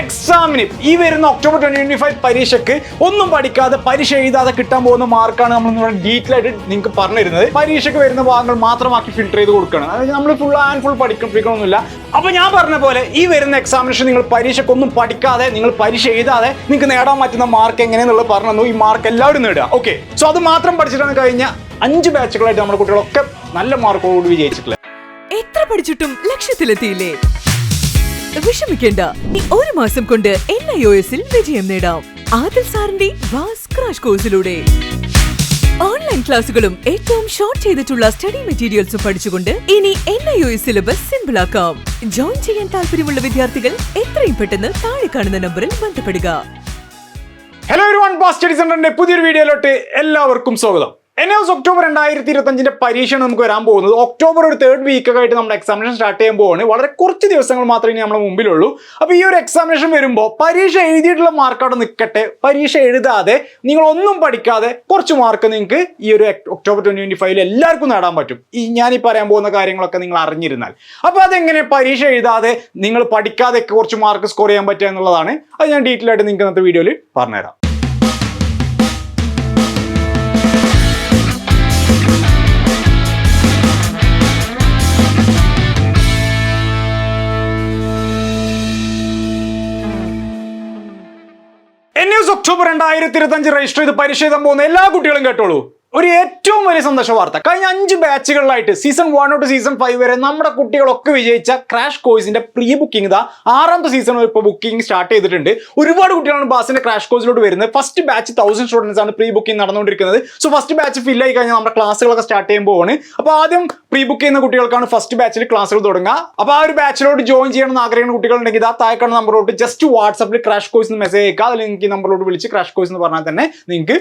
എക്സാമിന് ഈ വരുന്ന ഒക്ടോബർ ട്വന്റി ട്വന്റി ഫൈവ് പരീക്ഷയ്ക്ക് ഒന്നും പഠിക്കാതെ പരീക്ഷ എഴുതാതെ കിട്ടാൻ പോകുന്ന മാർക്കാണ് നമ്മൾ ഡീറ്റെയിൽ ആയിട്ട് നിങ്ങൾക്ക് പറഞ്ഞു തരുന്നത് പരീക്ഷയ്ക്ക് വരുന്ന ഭാഗങ്ങൾ മാത്രമാക്കി ഫിൽട്ടർ ചെയ്ത് കൊടുക്കണം. അതായത് നമ്മൾ ഫുൾ ആൻഡ് ഫുൾ പഠിക്കണമെന്നില്ല. അപ്പൊ ഞാൻ പറഞ്ഞ പോലെ ഈ വരുന്ന എക്സാമിനേഷൻ നിങ്ങൾ പരീക്ഷയ്ക്കൊന്നും പഠിക്കാതെ നിങ്ങൾ പരീക്ഷ എഴുതാതെ നിങ്ങൾക്ക് നേടാൻ പറ്റുന്ന മാർക്ക് എങ്ങനെയെന്നുള്ളത് പറഞ്ഞു തന്നു. ഈ മാർക്ക് എല്ലാവരും നേടുക. ഓക്കെ സോ അത് മാത്രം പഠിച്ചിട്ടാണ് കഴിഞ്ഞ അഞ്ച് ബാച്ചുകളായിട്ട് നമ്മുടെ കുട്ടികളൊക്കെ നല്ല മാർക്കോട് വിജയിച്ചിട്ടുള്ളത്. എത്ര പഠിച്ചിട്ടും ലക്ഷ്യത്തിലെത്തിയില്ലേ? വിഷമിക്കേണ്ട. ഈ ഒരു മാസം കൊണ്ട് എൻ ഐ ഒ എസിൽ വിജയം നേടാം. ആദിൽ സാറിന്റെ കോഴ്സിലൂടെ. ഓൺലൈൻ ക്ലാസുകളും ഏറ്റവും ഷോർട്ട് ചെയ്തിട്ടുള്ള സ്റ്റഡി മെറ്റീരിയൽസും പഠിച്ചുകൊണ്ട് ഇനി N I O syllabus simple ആക്കാം. ജോയിൻ ചെയ്യാൻ താല്പര്യമുള്ള വിദ്യാർത്ഥികൾ എത്രയും പെട്ടെന്ന് താഴെ കാണുന്ന നമ്പറിൽ ബന്ധപ്പെടുക. ഹലോ ഒരു വൺ പാസ് സ്റ്റഡി സെന്ററിന്റെ പുതിയൊരു വീഡിയോയിലോട്ട് എല്ലാവർക്കും സ്വാഗതം. എൻ എസ് ഒക്ടോബർ രണ്ടായിരത്തി ഇരുപത്തഞ്ചിന്റെ പരീക്ഷയാണ് നമുക്ക് വരാൻ പോകുന്നത്. ഒക്ടോബർ ഒരു തേർഡ് വീക്ക് ആയിട്ട് നമ്മുടെ എക്സാമിനേഷൻ സ്റ്റാർട്ട് ചെയ്യാൻ പോവാണ്. വളരെ കുറച്ച് ദിവസങ്ങൾ മാത്രമേ ഇനി നമ്മുടെ മുമ്പിലുള്ളൂ. അപ്പോൾ ഈ ഒരു എക്സാമിനേഷൻ വരുമ്പോൾ പരീക്ഷ എഴുതിയിട്ടുള്ള മാർക്ക് അവിടെ നിൽക്കട്ടെ. പരീക്ഷ എഴുതാതെ നിങ്ങൾ ഒന്നും പഠിക്കാതെ കുറച്ച് മാർക്ക് നിങ്ങൾക്ക് ഈ ഒരു ഒക്ടോബർ ട്വന്റി ട്വന്റി ഫൈവിൽ എല്ലാവർക്കും നേടാൻ പറ്റും. ഈ ഞാൻ ഈ പറയാൻ പോകുന്ന കാര്യങ്ങളൊക്കെ നിങ്ങൾ അറിഞ്ഞിരുന്നാൽ. അപ്പോൾ അതെങ്ങനെ പരീക്ഷ എഴുതാതെ നിങ്ങൾ പഠിക്കാതെ കുറച്ച് മാർക്ക് സ്കോർ ചെയ്യാൻ പറ്റുക എന്നുള്ളതാണ്. അത് ഞാൻ ഡീറ്റെയിൽ ആയിട്ട് നിങ്ങൾക്ക് ഇന്നത്തെ വീഡിയോയിൽ പറഞ്ഞുതരാം. ഒക്ടോബർ രണ്ടായിരത്തി ഇരുപത്തഞ്ച് രജിസ്റ്റർ ചെയ്ത് എഴുതാൻ പോകുന്ന എല്ലാ കുട്ടികളും കേട്ടോളൂ. ഒരു ഏറ്റവും വലിയ സന്തോഷ വാർത്ത. കഴിഞ്ഞ അഞ്ച് ബാച്ചുകളിലായിട്ട് season one two season five വരെ നമ്മുടെ കുട്ടികളൊക്കെ വിജയിച്ച ക്രാഷ് കോഴ്സിന്റെ പ്രീ ബുക്കിംഗ് ഇതാ ആറാമത്തെ സീസൺ ഇപ്പോൾ ബുക്കിംഗ് സ്റ്റാർട്ട് ചെയ്തിട്ടുണ്ട്. ഒരുപാട് കുട്ടികളാണ് ബാസിന്റെ ക്രാഷ് കോഴ്സിലോട്ട് വരുന്നത്. ഫസ്റ്റ് ബാച്ച് തൗസൻഡ് സ്റ്റുഡൻസ് ആണ് പ്രീ ബുക്കിംഗ് നടന്നുകൊണ്ടിരിക്കുന്നത്. സോ ഫസ്റ്റ് ബാച്ച് ഫിൽ ആയി കഴിഞ്ഞാൽ നമ്മുടെ ക്ലാസ്സുകളൊക്കെ സ്റ്റാർട്ട് ചെയ്യുമ്പോൾ ആണ് അപ്പോൾ ആദ്യം പ്രീ ബുക്ക് ചെയ്യുന്ന കുട്ടികൾക്കാണ് ഫസ്റ്റ് ബാച്ചിൽ ക്ലാസ്സുകൾ തുടങ്ങുക. അപ്പോൾ ആ ഒരു ബാച്ചിലോട്ട് ജോയിൻ ചെയ്യണമെന്ന് ആഗ്രഹിക്കുന്ന കുട്ടികളുണ്ടെങ്കിൽ ഇതാ താഴെക്കാണ് നമ്പറിലോട്ട് ജസ്റ്റ് വാട്സപ്പിൽ ക്രാഷ് കോഴ്സ് മെസ്സേജ് അയക്കുക അതിൽ നിങ്ങൾക്ക് ഈ നമ്പറിലോട്ട് വിളിച്ച് ക്രാഷ് കോഴ്സ് എന്ന് പറഞ്ഞാൽ തന്നെ നിങ്ങൾക്ക്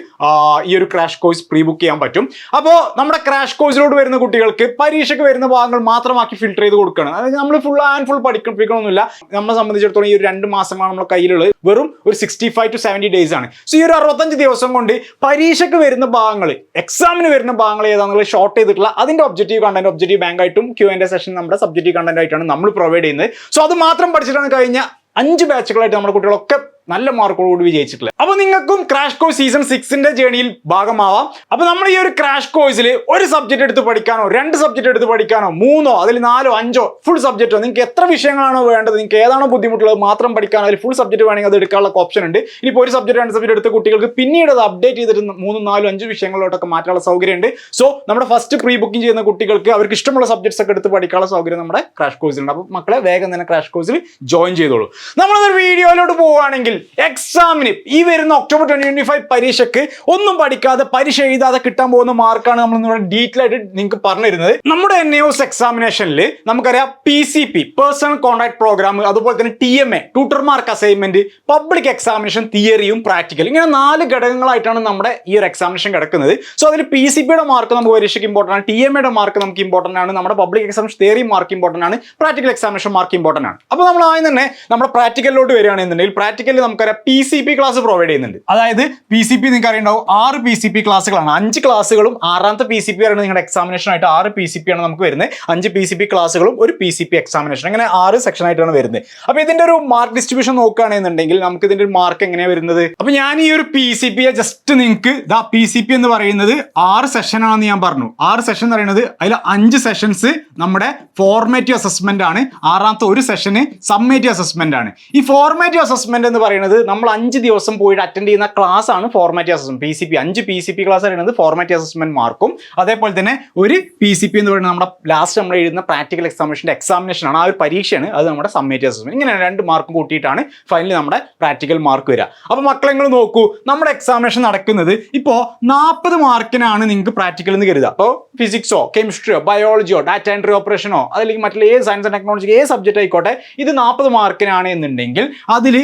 ഈ ഒരു ക്രാഷ് കോഴ്സ് പ്രീ ബുക്ക് ചെയ്യാൻ പറ്റും. അപ്പോൾ നമ്മുടെ ക്രാഷ് കോഴ്സിലോട്ട് വരുന്ന കുട്ടികൾക്ക് പരീക്ഷയ്ക്ക് വരുന്ന ഭാഗങ്ങൾ മാത്രമാക്കി ഫിൽട്ടർ ചെയ്ത് കൊടുക്കണം. അതായത് നമ്മൾ ഫുൾ ആൻഡ് ഫുൾ പഠിക്കണമെന്നില്ല നമ്മളെ സംബന്ധിച്ചിടത്തോളം ഈ ഒരു രണ്ട് മാസമാണ് നമ്മുടെ കയ്യിലുള്ളത്. വെറും ഒരു sixty five to seventy days ആണ്. സോ ഈ ഒരു അറുപത്തഞ്ച് ദിവസം കൊണ്ട് പരീക്ഷയ്ക്ക് വരുന്ന ഭാഗങ്ങൾ എക്സാമിന് വരുന്ന ഭാഗങ്ങൾ ഏതാണെന്നുള്ളത് ഷോർട്ട് ചെയ്തിട്ടുള്ള അതിന്റെ ഒബ്ജക്റ്റീവ് കണ്ടന്റ് ഒബ്ജക്റ്റീവ് ബാങ്ക് ആയിട്ടും ക്യൂ എന്റെ സെഷൻ നമ്മുടെ സബ്ജക്റ്റീവ് കണ്ടന്റ് ആയിട്ടാണ് നമ്മൾ പ്രൊവൈഡ് ചെയ്യുന്നത്. സോ അത് മാത്രം പഠിച്ചിട്ടാണ് കഴിഞ്ഞ അഞ്ച് ബാച്ചുകളായിട്ട് നമ്മുടെ കുട്ടികളൊക്കെ നല്ല മാർക്കോടുകൂടി വിജയിച്ചിട്ടില്ല? അപ്പൊ നിങ്ങൾക്കും ക്രാഷ് കോഴ്സ് സീസൺ സിക്സിന്റെ ജേണിയിൽ ഭാഗമാവാം. അപ്പൊ നമ്മൾ ഈ ഒരു ക്രാഷ് കോഴ്സിൽ ഒരു സബ്ജക്ട് എടുത്ത് പഠിക്കാനോ രണ്ട് സബ്ജക്ട് എടുത്ത് പഠിക്കാനോ മൂന്നോ അതിൽ നാലോ അഞ്ചോ ഫുൾ സബ്ജക്റ്റോ നിങ്ങൾക്ക് എത്ര വിഷയങ്ങളാണോ വേണ്ടത് നിങ്ങൾക്ക് ഏതാണോ ബുദ്ധിമുട്ടുള്ളത് മാത്രം പഠിക്കാനോ അതിൽ ഫുൾ സബ്ജക്ട് വേണമെങ്കിൽ അത് എടുക്കാനുള്ള ഓപ്ഷൻ ഉണ്ട്. ഇനിയിപ്പോൾ ഒരു സബ്ജക്ട് രണ്ട് സബ്ജക്ട് എടുത്ത കുട്ടികൾക്ക് പിന്നീട് അത് അപ്ഡേറ്റ് ചെയ്തിട്ട് മൂന്നും നാലും അഞ്ച് വിഷയങ്ങളിലോട്ടൊക്കെ മാറ്റാനുള്ള സൗകര്യമുണ്ട് സോ നമ്മുടെ ഫസ്റ്റ് പ്രീ ബുക്കിംഗ് ചെയ്യുന്ന കുട്ടികൾക്ക് അവർക്ക് ഇഷ്ടമുള്ള സബ്ജക്ട്സ് ഒക്കെ എടുത്ത് പഠിക്കാനുള്ള സൗകര്യം നമ്മുടെ ക്രാഷ് കോഴ്സിലുണ്ട് അപ്പോൾ മക്കളെ വേഗം തന്നെ ക്രാഷ് കോഴ്സിൽ ജോയിൻ ചെയ്തോളൂ. നമ്മളൊരു വീഡിയോയിലോട്ട് പോവുകയാണെങ്കിൽ എക്സാമിന് ഈ വരുന്ന ഒക്ടോബർ ട്വന്റി ട്വന്റി ഫൈവ് പരീക്ഷയ്ക്ക് ഒന്നും പഠിക്കാതെ പരീക്ഷ എഴുതാതെ കിട്ടാൻ പോകുന്ന മാർക്കാണ് നമ്മൾ ഇവിടെ ഡീറ്റെയിൽ ആയിട്ട് നിങ്ങൾക്ക് പറഞ്ഞു തരുന്നത് നമ്മുടെ എൻ എസ് എക്സാമിനേഷനിൽ നമുക്കറിയാം P C P personal contact programme അതുപോലെ തന്നെ T M A tutor marked assignment public examination തിയറിയും practical ഇങ്ങനെ നാല് ഘടകങ്ങളായിട്ടാണ് നമ്മുടെ ഈ ഒരു എക്സാമിനേഷൻ കിടക്കുന്നത്. സോ അതിൽ പി സി പിയുടെ മാർക്ക് നമുക്ക് പരീക്ഷയ്ക്ക് ഇമ്പോർട്ടന്റ് ആണ്. ടി എം എയുടെ മാർക്ക് നമുക്ക് ഇമ്പോർട്ടന്റ് ആണ്. നമ്മുടെ public examination theory mark important ആണ്. പ്രാക്ടിക്കൽ എക്സാമിനേഷൻ മാർക്ക് ഇമ്പോർട്ടന്റ് ആണ്. അപ്പോൾ നമ്മൾ ആദ്യം തന്നെ നമ്മുടെ പ്രാക്ടിക്കലിലോട്ട് വരികയാണെന്നുണ്ടെങ്കിൽ പ്രാക്ടിക്കലിൽ നമുക്കറിയാം P C P class provide ചെയ്യുന്നുണ്ട്. അതായത് പി സി പി നിങ്ങൾക്ക് അറിയുണ്ടാവും ആറ് പി സി പി ക്ലാസ്സുകളാണ് അഞ്ച് ക്ലാസ്സുകളും ആറാമത്തെ പി സി പി ആണ് നിങ്ങളുടെ എക്സാമിനേഷൻ ആയിട്ട് ആറ് പി സി പി ആണ് നമുക്ക് വരുന്നത്. അഞ്ച് പി സി പി ക്ലാസ്സുകളും ഒരു പി സി പി എക്സാമിനേഷൻ അങ്ങനെ ആറ് സെക്ഷൻ ആയിട്ടാണ് വരുന്നത്. അപ്പോൾ ഇതിന്റെ ഒരു മാർക്ക് ഡിസ്ട്രിബ്യൂഷൻ നോക്കുകയാണെന്നുണ്ടെങ്കിൽ നമുക്ക് ഇതിന്റെ ഒരു മാർക്ക് എങ്ങനെയാണ് വരുന്നത്? അപ്പോൾ ഞാൻ ഈ ഒരു പി സി പിയെ ജസ്റ്റ് നിങ്ങൾക്ക് ദാ പി സി പി എന്ന് പറയുന്നത് ആറ് സെഷൻ ആണെന്ന് ഞാൻ പറഞ്ഞു. ആറ് സെഷൻ എന്ന് പറയുന്നത് അതിൽ അഞ്ച് സെഷൻസ് നമ്മുടെ ഫോർമേറ്റീവ് അസസ്മെന്റ് ആണ്. ആറാമത്തെ ഒരു സെഷന് സമ്മേറ്റീവ് അസസ്മെന്റ് ആണ്. ഈ ഫോർമേറ്റീവ് അസസ്മെന്റ് എന്ന് പറയുന്നത് നമ്മൾ അഞ്ച് ദിവസം പോയിട്ട് അറ്റൻഡ് ചെയ്യുന്ന ക്ലാസ് ആണ് format assessment P C P അഞ്ച് പി സി പി ക്ലാസ് പറയുന്നത് ഫോർമാറ്റ് അസസ്മെന്റ് മാർക്കും. അതേപോലെ തന്നെ ഒരു പി സി പി എന്ന് പറയുന്നത് നമ്മുടെ ലാസ്റ്റ് നമ്മൾ എഴുതുന്ന പ്രാക്ടിക്കൽ എക്സാമിനേഷന്റെ എക്സാമിനേഷൻ ആണ്. ആ ഒരു പരീക്ഷയാണ് അത് നമ്മുടെ സമ്മേറ്റീവ് അസസ്മെന്റ് ഇങ്ങനെ രണ്ട് മാർക്കും കൂട്ടിയിട്ടാണ് ഫൈനലി നമ്മുടെ പ്രാക്ടിക്കൽ മാർക്ക് വരിക. അപ്പോൾ മക്കളെ നിങ്ങൾ നോക്കൂ നമ്മുടെ എക്സാമിനേഷൻ നടക്കുന്നത് ഇപ്പോൾ നാൽപ്പത് മാർക്കിനാണ് നിങ്ങൾക്ക് പ്രാക്ടിക്കൽ എന്ന് കരുതുക. അപ്പോൾ ഫിസിക്സോ കെമിസ്ട്രിയോ ബയോളജിയോ ഡാറ്റ എൻട്രി ഓപ്പറേഷനോ അതല്ലെങ്കിൽ മറ്റുള്ള ഏത് സയൻസ് ആൻഡ് ടെക്നോളജി ഏത് സബ്ജക്റ്റ് ആയിക്കോട്ടെ ഇത് നാൽപ്പത് മാർക്കിനാണ് എന്നുണ്ടെങ്കിൽ അതിൽ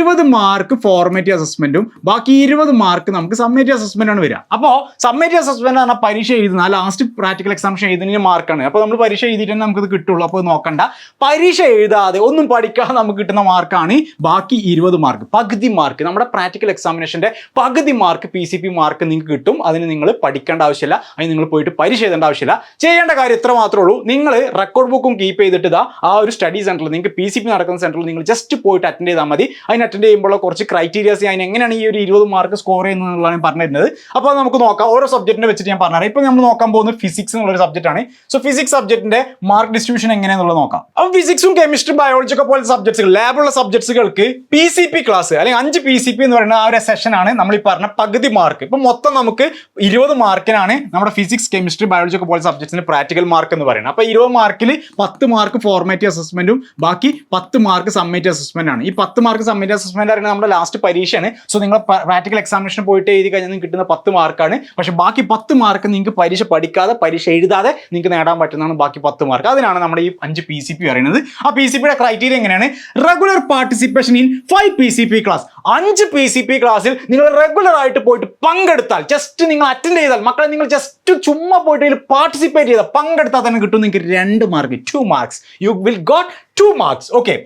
ഇരുപത് മാർക്ക് ഫോർമേറ്റീവ് അസസ്മെന്റും ബാക്കി ഇരുപത് മാർക്ക് നമുക്ക് സമ്മേറ്റീവ് അസസ്മെന്റ് ആണ് വരിക. അപ്പോൾ സമ്മേറ്റീവ് അസസ്മെന്റ് പറഞ്ഞാൽ പരീക്ഷ എഴുതുന്ന ലാസ്റ്റ് പ്രാക്ടിക്കൽ എക്സാമിഷൻ എഴുതുന്നതിന് മാർക്കാണ് അപ്പോൾ നമ്മൾ പരീക്ഷ എഴുതിയിട്ട് നമുക്ക് നമുക്കിത് കിട്ടുള്ളൂ. അപ്പോൾ നോക്കണ്ട. പരീക്ഷ എഴുതാതെ ഒന്നും പഠിക്കാതെ നമുക്ക് കിട്ടുന്ന മാർക്കാണ് ബാക്കി ഇരുപത് മാർക്ക്. പകുതി മാർക്ക് നമ്മുടെ പ്രാക്ടിക്കൽ എക്സാമിനേഷന്റെ പകുതി mark P C P mark നിങ്ങൾക്ക് കിട്ടും. അതിന് നിങ്ങൾ പഠിക്കേണ്ട ആവശ്യമില്ല. അതിന് നിങ്ങൾ പോയിട്ട് പരീക്ഷ എഴുതേണ്ട ആവശ്യമില്ല. ചെയ്യേണ്ട കാര്യം ഇത്ര മാത്രമേ ഉള്ളൂ. നിങ്ങൾ റെക്കോർഡ് ബുക്കും കീപ്പ് ചെയ്തിട്ട് ഇതാ ആ ഒരു സ്റ്റഡി സെന്ററിൽ നിങ്ങൾക്ക് പി സി പി നടക്കുന്ന സെന്ററിൽ നിങ്ങൾ ജസ്റ്റ് പോയിട്ട് അറ്റൻഡ് ചെയ്താൽ മതി. അതിന് അറ്റൻഡ് ചെയ്യുമ്പോൾ കുറച്ച് ക്രൈറ്റീരിയാസ് ഞാൻ എങ്ങനെയാണ് ഈ ഒരു ഇരുപത് മാർക്ക് സ്കോർ ചെയ്യുന്നത് എന്നുള്ളതാണ് ഞാൻ പറഞ്ഞിരുന്നത്. അപ്പോൾ നമുക്ക് നോക്കാം. ഓരോ സബ്ജക്റ്റിനെ വെച്ചിട്ട് ഞാൻ പറഞ്ഞുതരാം. ഇപ്പോൾ നമ്മൾ നോക്കാൻ പോകുന്നത് ഫിസിക്സ് എന്നുള്ള ഒരു സബ്ജക്റ്റ് ആണ്. സോ ഫിസിക്സ് സബ്ജക്റ്റിന്റെ മാർക്ക് ഡിസ്ട്രിബ്യൂഷൻ എങ്ങനെയാണെന്നുള്ളത് നോക്കാം. അപ്പോൾ ഫിസിക്സും കെമിസ്ട്രി ബയോളജി ഒക്കെ പോലത്തെ സബ്ജക്ട്സ് ലാബുള്ള സബ്ജക്ട്സുകൾക്ക് പി സി പി ക്ലാസ് അല്ലെങ്കിൽ അഞ്ച് പി സി പി എന്ന് പറയുന്ന ആ ഒരു സെഷനാണ് നമ്മൾ ഈ പറഞ്ഞ പകുതി മാർക്ക് ഇപ്പോൾ മൊത്തം നമുക്ക് ഇരുപത് മാർക്കിനാണ് നമ്മുടെ ഫിസിക്സ് കെമിസ്ട്രി ബയോളജി ഒക്കെ പോലെ സബ്ജക്ട്സിന് പ്രാക്ടിക്കൽ മാർക്ക് എന്ന് പറയുന്നത്. അപ്പോൾ ഇരുപത് മാർക്കിൽ പത്ത് മാർക്ക് ഫോർമാറ്റീവ് അസസ്മെന്റും ബാക്കി പത്ത് മാർക്ക് സമ്മേറ്റീവ് അസസ്മെന്റ് ആണ്. ഈ പത്ത് മാർക്ക് സമ്മേറ്റീവ് അസസ്മെന്റ് പറയുന്നത് നമ്മുടെ ലാസ്റ്റ് പരീക്ഷയാണ്. സോ നിങ്ങൾ പ്രാക്ടിക്കൽ എക്സാമിനേഷൻ പോയിട്ട് എഴുതി കഴിഞ്ഞാൽ നിങ്ങൾക്ക് കിട്ടുന്ന പത്ത് മാർക്കാണ് പക്ഷേ ബാക്കി പത്ത് മാർക്ക് നിങ്ങൾക്ക് പരീക്ഷ പഠിക്കാതെ പരീക്ഷ എഴുതാതെ നിങ്ങൾക്ക് നേടാൻ പറ്റുന്നതാണ് ബാക്കി പത്ത് മാർക്ക് അതിനാണ് നമ്മുടെ ഈ അഞ്ച് പി സി പി പറയുന്നത്. ആ പി സി പിയുടെ ക്രൈറ്റീരിയ എങ്ങനെയാണ്? Regular participation in five P C P class അഞ്ച് പി സി പി ക്ലാസ്സിൽ നിങ്ങൾ റെഗുലർ ആയിട്ട് പോയിട്ട് പങ്കെടുത്താൽ ജസ്റ്റ് നിങ്ങൾ അറ്റൻഡ് ചെയ്താൽ മക്കളെ നിങ്ങൾ ജസ്റ്റ് ചുമ്മാ പോയിട്ട് ഇതിൽ പാർട്ടിസിപ്പേറ്റ് ചെയ്താൽ പങ്കെടുത്താൽ തന്നെ കിട്ടും നിങ്ങൾക്ക് രണ്ട് mark two marks you will got two marks okay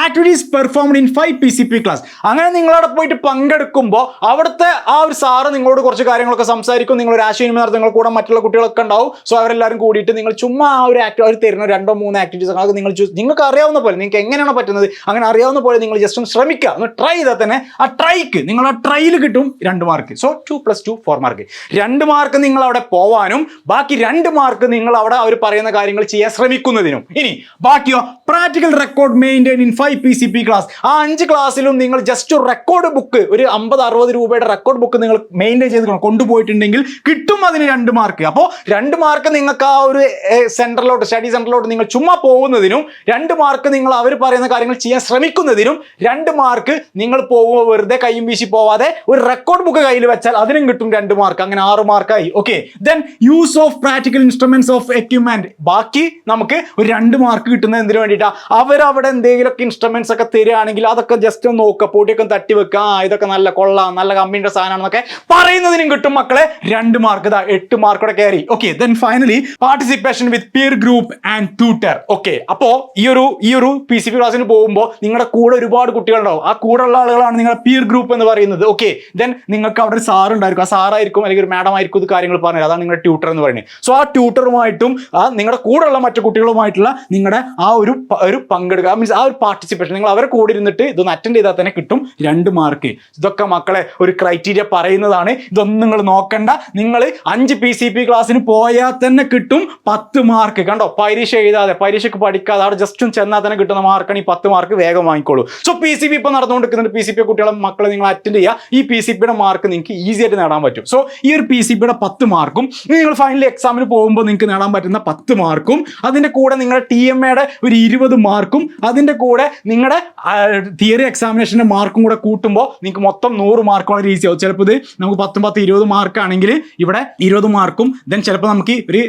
activities performed in five P C P class അങ്ങനെ നിങ്ങളവിടെ പോയിട്ട് പങ്കെടുക്കുമ്പോൾ അവിടുത്തെ ആ ഒരു സാറ് നിങ്ങളോട് കുറച്ച് കാര്യങ്ങളൊക്കെ സംസാരിക്കും. നിങ്ങൾ ഒരു ആശയവിനിമയം നടത്തും നിങ്ങൾ കൂടെ മറ്റുള്ള കുട്ടികളൊക്കെ ഉണ്ടാവും. സോ അവരെല്ലാവരും കൂടിയിട്ട് നിങ്ങൾ ചുമ്മാ ആ ഒരു ആക്ടി അവർ തരുന്ന രണ്ടോ മൂന്നോ ആക്ടിവിറ്റീസ് അത് നിങ്ങൾ ചൂസ് നിങ്ങൾക്ക് അറിയാവുന്ന പോലെ നിങ്ങൾക്ക് എങ്ങനെയാണ് പറ്റുന്നത് അങ്ങനെ അറിയാവുന്ന പോലെ നിങ്ങൾ ജസ്റ്റ് ഒന്ന് ശ്രമിക്കുക. ഒന്ന് ട്രൈ ചെയ്താൽ തന്നെ ആ ട്രൈക്ക് നിങ്ങൾ ആ ട്രൈയിൽ കിട്ടും രണ്ട് mark so two plus two four mark രണ്ട് മാർക്ക് നിങ്ങൾ അവിടെ പോവാനും ബാക്കി രണ്ട് മാർക്ക് നിങ്ങൾ അവിടെ അവർ പറയുന്ന കാര്യങ്ങൾ ചെയ്യാൻ ശ്രമിക്കുന്നതിനും. ഇനി ബാക്കിയോ practical record maintain in five P C P class ആ അഞ്ച് ക്ലാസ്സിലും നിങ്ങൾ ജസ്റ്റ് ഒരു റെക്കോർഡ് ബുക്ക് ഒരു അമ്പത് അറുപത് രൂപയുടെ റെക്കോർഡ് ബുക്ക് നിങ്ങൾ മെയിന്റെയിൻ ചെയ്ത് കൊണ്ടുപോയിട്ടുണ്ടെങ്കിൽ കിട്ടും അതിന് രണ്ട് മാർക്ക് അപ്പോൾ രണ്ട് മാർക്ക് നിങ്ങൾക്ക് ആ ഒരു സെന്ററിലോട്ട് സ്റ്റഡി സെന്ററിലോട്ട് നിങ്ങൾ ചുമ്മാ പോകുന്നതിനും രണ്ട് മാർക്ക് നിങ്ങൾ അവർ പറയുന്ന കാര്യങ്ങൾ ചെയ്യാൻ ശ്രമിക്കുന്നതിനും രണ്ട് മാർക്ക് നിങ്ങൾ പോകുമ്പോൾ വെറുതെ കൈയും വീശി പോവാതെ ഒരു റെക്കോർഡ് ബുക്ക് കയ്യിൽ വെച്ചാൽ അതിനും കിട്ടും രണ്ട് മാർക്ക് അങ്ങനെ ആറ് മാർക്കായി okay then use of practical instruments of equipment ബാക്കി നമുക്ക് ഒരു രണ്ട് മാർക്ക് കിട്ടുന്നത് എന്തിനു വേണ്ടിയിട്ടാണ് അവരവിടെ എന്തെങ്കിലുമൊക്കെ ഇൻസ്ട്രുമെന്റ്സ് ഒക്കെ തരികയാണെങ്കിൽ അതൊക്കെ ജസ്റ്റ് ഒന്ന് നോക്കുക പൊടിയൊക്കെ തട്ടി വെക്കുക ആ ഇതൊക്കെ നല്ല കൊള്ളാം നല്ല കമ്പനിയുടെ സാധനമാണെന്നൊക്കെ പറയുന്നതിനും കിട്ടും മക്കളെ. രണ്ട് മാർക്ക് ഇതാ എട്ട് മാർക്കോടെ കയറി. Okay then finally participation with peer group and tutor okay അപ്പോ ഈ ഒരു ഈ ഒരു പി സി പി ക്ലാസ്സിന് പോകുമ്പോൾ നിങ്ങളുടെ കൂടെ ഒരുപാട് കുട്ടികളുണ്ടാവും. ആ കൂടെ ഉള്ള ആളുകളാണ് നിങ്ങളുടെ പിയർ ഗ്രൂപ്പ് എന്ന് പറയുന്നത്. ഓക്കെ ദെൻ നിങ്ങൾക്ക് അവിടെ ഒരു സാർ ഉണ്ടായിരിക്കും. ആ സാറായിരിക്കും അല്ലെങ്കിൽ ഒരു മാഡം ആയിരിക്കും ഇത് കാര്യങ്ങൾ പറഞ്ഞത്. അതാണ് നിങ്ങളുടെ ട്യൂട്ടർ എന്ന് പറയുന്നത്. സോ ആ ട്യൂട്ടറുമായിട്ടും ആ നിങ്ങളുടെ ഉള്ള മറ്റു കുട്ടികളുമായിട്ടുള്ള നിങ്ങളുടെ ആ ഒരു ഒരു പങ്കെടുക്കുക. മീൻസ് ആ ഒരു പാർട്ടിസിപ്പേഷൻ നിങ്ങൾ അവരെ കൂടി ഇരുന്നിട്ട് ഇതൊന്ന് അറ്റൻഡ് ചെയ്താൽ തന്നെ കിട്ടും. രണ്ട് മാർക്ക് ഇതൊക്കെ മക്കളെ ഒരു ക്രൈറ്റീരിയ പറയുന്നതാണ്. ഇതൊന്നും നിങ്ങൾ നോക്കണ്ട. നിങ്ങൾ അഞ്ച് പി സി പി ക്ലാസ്സിന് പോയാൽ തന്നെ കിട്ടും പത്ത് മാർക്ക് കണ്ടോ? പരീക്ഷ എഴുതാതെ പരീക്ഷയ്ക്ക് പഠിക്കാതെ അവിടെ ജസ്റ്റ് ചെന്നാൽ തന്നെ കിട്ടുന്ന മാർക്കാണ് ഈ പത്ത് മാർക്ക് വേഗം വാങ്ങിക്കോളൂ. സോ പി സി പി ഇപ്പോൾ നടന്നുകൊണ്ടിരിക്കുന്നുണ്ട്. പി സി പി കുട്ടികളെ മക്കളെ നിങ്ങൾ അറ്റൻഡ് ചെയ്യുക. ഈ പി സി പിയുടെ മാർക്ക് നിങ്ങൾക്ക് ഈസി ആയിട്ട് നേടാൻ പറ്റും. സോ ഈ ഒരു പി സി പിയുടെ പത്ത് മാർക്കും നിങ്ങൾ ഫൈനൽ എക്സാമിന് പോകുമ്പോൾ നിങ്ങൾക്ക് നേടാൻ പറ്റുന്ന പത്ത് മാർക്കും അതിന്റെ കൂടെ നിങ്ങളുടെ ടി എം എയുടെ ഒരു ഇരുപത് മാർക്കും അതിന്റെ കൂടെ നിങ്ങളുടെ തിയറി എക്സാമിനേഷന്റെ മാർക്കും കൂടെ കൂട്ടുമ്പോൾ നിങ്ങൾക്ക് മൊത്തം നൂറ് മാർക്ക് വളരെ ഈസിയാവും ചിലപ്പോൾ ഇത് നമുക്ക് പത്തും പത്ത് ഇരുപത് മാർക്കാണെങ്കിൽ ഇവിടെ ഇരുപത് മാർക്കും ദെൻ ചിലപ്പോൾ നമുക്ക് ഒരു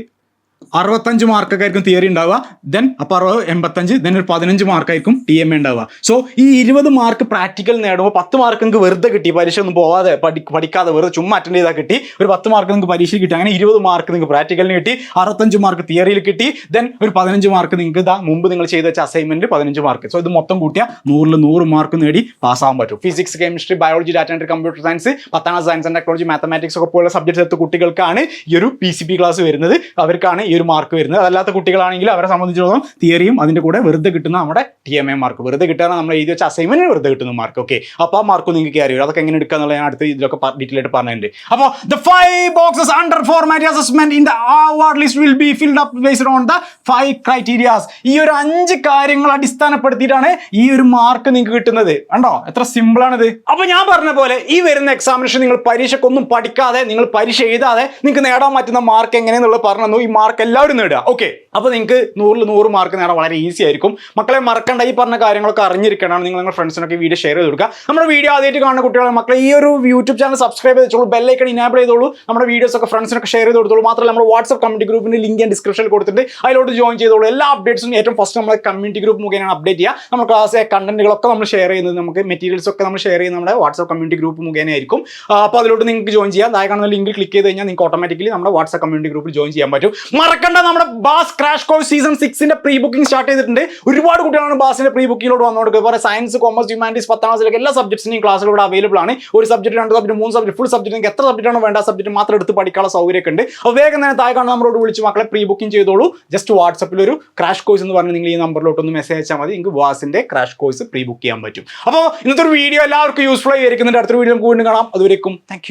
അറുപത്തഞ്ച് മാർക്കൊക്കെയായിരിക്കും തിയറി ഉണ്ടാവുക. ദെൻ അപ്പോൾ അറുപത് എൺപത്തഞ്ച് ദെൻ ഒരു പതിനഞ്ച് മാർക്കായിരിക്കും ടി എം എ ഉണ്ടാവുക. സോ ഈ ഇരുപത് മാർക്ക് പ്രാക്ടിക്കൽ നേടുമ്പോൾ പത്ത് മാർക്ക് നിങ്ങൾക്ക് വെറുതെ കിട്ടി പരീക്ഷ ഒന്നും പോവാതെ പഠി പഠിക്കാതെ വെറുതെ ചുമ്മാ അറ്റൻഡ് ചെയ്താൽ കിട്ടി. ഒരു പത്ത് മാർക്ക് നിങ്ങൾക്ക് പരീക്ഷയിൽ കിട്ടി. അങ്ങനെ ഇരുപത് മാർക്ക് നിങ്ങൾക്ക് പ്രാക്ടിക്കലിന് കിട്ടി. അറുപത്തഞ്ച് മാർക്ക് തിയറിയിൽ കിട്ടി. ദെൻ ഒരു പതിനഞ്ച് മാർക്ക് നിങ്ങൾക്ക് ഇതാ മുമ്പ് നിങ്ങൾ ചെയ്ത വെച്ച അസൈൻമെന്റ് പതിനഞ്ച് മാർക്ക് സോ ഇത് മൊത്തം കൂട്ടിയാൽ നൂറിൽ നൂറ് മാർക്ക് നേടി പാസ്സാകാൻ പറ്റും. Physics chemistry biology data and computer science പത്താം സയൻസ് ആൻഡ് ടെക്നോളജി മാത്തമാറ്റിക്സ് ഒക്കെ പോലുള്ള സബ്ജക്ട്സ് എടുത്ത കുട്ടികൾക്കാണ് ഈ ഒരു പി സി പി ക്ലാസ് വരുന്നത്. അവർക്കാണ് ഈ ഒരു മാർക്ക് വരുന്നത്. അതല്ലാത്ത കുട്ടികളാണെങ്കിൽ അവരെ സംബന്ധിച്ചിടത്തോളം തിയറിയും അതിന്റെ കൂടെ വെറുതെ കിട്ടുന്ന നമ്മുടെ ടി എം എ മാർക്ക് വെറുതെ കിട്ടുക നമ്മൾ എഴുതി വെച്ച അസൈൻമെന്റിന് വെറുതെ കിട്ടുന്ന മാർക്ക് ഓക്കെ അപ്പോൾ ആ മാർക്ക് നിങ്ങൾക്ക് കയറി വരും അതൊക്കെ എങ്ങനെ എടുക്കുക എന്നുള്ള ഞാൻ അടുത്ത ഇതിലൊക്കെ ഡീറ്റെയിൽ ആയിട്ട് പറഞ്ഞിട്ടുണ്ട്. അപ്പോൾ the five boxes under format assessment in the award list will be filled up based on the five criterias ഈ ഒരു അഞ്ച് കാര്യങ്ങൾ അടിസ്ഥാനപ്പെടുത്തിയിട്ടാണ് ഈ ഒരു മാർക്ക് നിങ്ങൾക്ക് കിട്ടുന്നത്. കണ്ടോ? എത്ര സിമ്പിൾ ആണിത്. അപ്പൊ ഞാൻ പറഞ്ഞ പോലെ ഈ വരുന്ന എക്സാമിനേഷൻ നിങ്ങൾ പരീക്ഷക്കൊന്നും പഠിക്കാതെ നിങ്ങൾ പരീക്ഷ എഴുതാതെ നിങ്ങൾക്ക് നേടാൻ പറ്റുന്ന മാർക്ക് എങ്ങനെയെന്നുള്ളത് പറഞ്ഞു ഈ മാർക്ക് മാർക്ക് എല്ലാവരും നേടുക. ഓക്കെ അപ്പോൾ നിങ്ങൾക്ക് നൂറിൽ നൂറ് മാർക്ക് നേടാൻ വളരെ ഈസി ആയിരിക്കും. മക്കളെ മറക്കണ്ട ഈ പറഞ്ഞ കാര്യങ്ങളൊക്കെ അറിഞ്ഞിരിക്കണം നിങ്ങൾ നിങ്ങളുടെ ഫ്രണ്ട്സിനൊക്കെ വീഡിയോ ഷെയർ ചെയ്ത് കൊടുക്കുക. നമ്മുടെ വീഡിയോ ആദ്യമായിട്ട് കാണുന്ന കുട്ടികളെ മക്കളെ ഈ ഒരു യൂട്യൂബ് ചാനൽ സബ്സ്ക്രൈബ് ചെയ്തോളൂ ബെല്ലൈക്കൺ ഇനാബിൾ ചെയ്തോളൂ. നമ്മുടെ വീഡിയോസ് ഒക്കെ ഫ്രണ്ട്സിനൊക്കെ ഷെയർ ചെയ്ത് കൊടുത്തോളൂ. മാത്രമല്ല നമ്മുടെ വാട്സ്ആപ്പ് കമ്മ്യൂണിറ്റി ഗ്രൂപ്പിന് ലിങ്ക് ഞാൻ ഡിസ്ക്രിപ്ഷനിൽ കൊടുത്തിട്ട് അതിലോട്ട് ജോയിൻ ചെയ്തോളൂ. എല്ലാ അപ്ഡേറ്റ്സും ഏറ്റവും ഫസ്റ്റ് നമ്മുടെ കമ്മ്യൂണിറ്റി ഗ്രൂപ്പ് മുഖേനയാണ് അപ്ഡേറ്റ് ചെയ്യുക. നമ്മുടെ ക്ലാസ് കണ്ടന്റുകളൊക്കെ നമ്മൾ ഷെയർ ചെയ്യുന്നത് നമുക്ക് മെറ്റീരിയൽസ് ഒക്കെ നമ്മൾ ഷെയർ ചെയ്യുന്നത് നമ്മുടെ വാട്സ്ആപ്പ് കമ്മ്യൂണിറ്റി ഗ്രൂപ്പ് മുഖേന ആയിരിക്കും അപ്പോൾ അതിലോട്ട് നിങ്ങൾക്ക് ജോയിൻ ചെയ്യാം. താഴെ കാണുന്ന ക്ലിക്ക് ചെയ്ത് കഴിഞ്ഞാൽ നിങ്ങൾക്ക് ഓട്ടോമാറ്റിക്കലി നമ്മുടെ വാട്സ്ആപ്പ് കമ്മ്യൂണിറ്റി ഗ്രൂപ്പിൽ ജോയിൻ ചെയ്യാൻ പറ്റും. മറക്കണ്ട നമ്മുടെ ബാസ് ക്രാഷ് കോഴ്സ് സീസൺ സിക്സിന്റെ പ്രീ ബുക്കിംഗ് സ്റ്റാർട്ട് ചെയ്തിട്ടുണ്ട്. ഒരുപാട് കുട്ടികളാണ് ബാസിന്റെ പ്രീ ബുക്കിങ്ങിലോട്ട് വന്നുകൊണ്ട് ഇപ്പോൾ സയൻസ് കോമേഴ്സ് ഹ്യൂമാനിറ്റീസ് പത്താം ക്ലാസ്സിലേക്ക് എല്ലാ സബ്ജക്ട്സിനെയും ക്ലാസ്സുകൾ ഇവിടെ അവൈലബിൾ ആണ്. ഒരു സബ്ജക്ട് രണ്ട് സബ്ജക്ട് മൂന്ന് സബ്ജക്ട് ഫുൾ സബ്ജക്ട് നിങ്ങൾക്ക് എത്ര സബ്ജക്റ്റ് ആണോ വേണ്ട സബ്ജക്ട് മാത്രം എടുത്ത് പഠിക്കാനുള്ള സൗകര്യമൊക്കെ ഉണ്ട്. അപ്പോൾ വേഗം തന്നെ താഴെ കാണുന്ന നമ്മളോട് വിളിച്ച് മക്കളെ പ്രീ ബുക്കിംഗ് ചെയ്തോളൂ ജസ്റ്റ് വാട്സപ്പിൽ ഒരു ക്രാഷ് കോഴ്സ് എന്ന് പറഞ്ഞ് നിങ്ങൾ ഈ നമ്പറിലോട്ട് ഒന്ന് മെസ്സേജ് അയച്ചാൽ മതി. നിങ്ങൾക്ക് ബാസിന്റെ ക്രാഷ് കോഴ്സ് പ്രീ ബുക്ക് ചെയ്യാൻ പറ്റും. അപ്പോൾ ഇന്നത്തെ ഒരു വീഡിയോ എല്ലാവർക്കും യൂസ്ഫുൾ ആയിരിക്കുന്നുണ്ട് അടുത്തൊരു വീഡിയോ നമുക്ക് വീണ്ടും കാണാം. അതുവരേക്കും താങ്ക്